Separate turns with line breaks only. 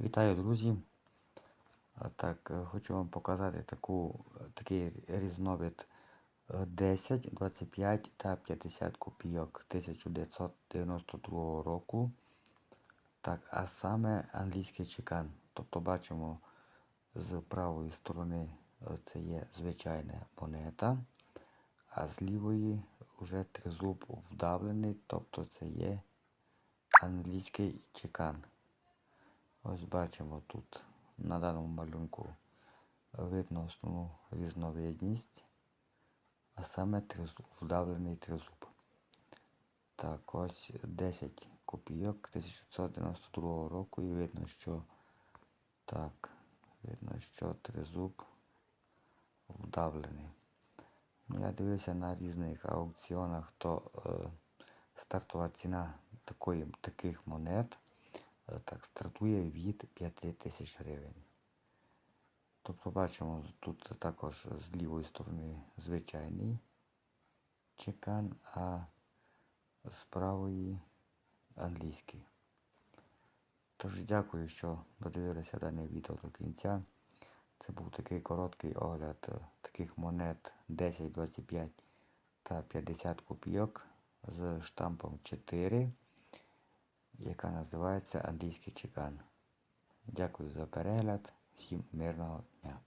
Вітаю, друзі! Так, е, хочу вам показати таку, е, такий різновид е, 10, 25 та 50 копійок 1992 року. Так, а саме англійський чекан. Тобто бачимо з правої сторони е, це є звичайна монета, а з лівої вже тризуб вдавлений, тобто це є англійський чекан. Ось бачимо тут на даному малюнку видно основну різновидність, а саме тризуб, вдавлений тризуб. Так, ось 10 копійок 1992 року і видно, що так, видно, що тризуб вдавлений. Ну, я дивився на різних аукціонах, то е, стартова ціна такої, таких монет е, так, стартує від 5 тисяч гривень. Тобто бачимо тут також з лівої сторони звичайний чекан, а з правої англійський. Тож дякую, що додивилися дане відео до кінця. Це був такий короткий огляд е, таких монет 10, 25 та 50 копійок з штампом 4, яка називається англійський чекан. Дякую за перегляд. Всім мирного дня.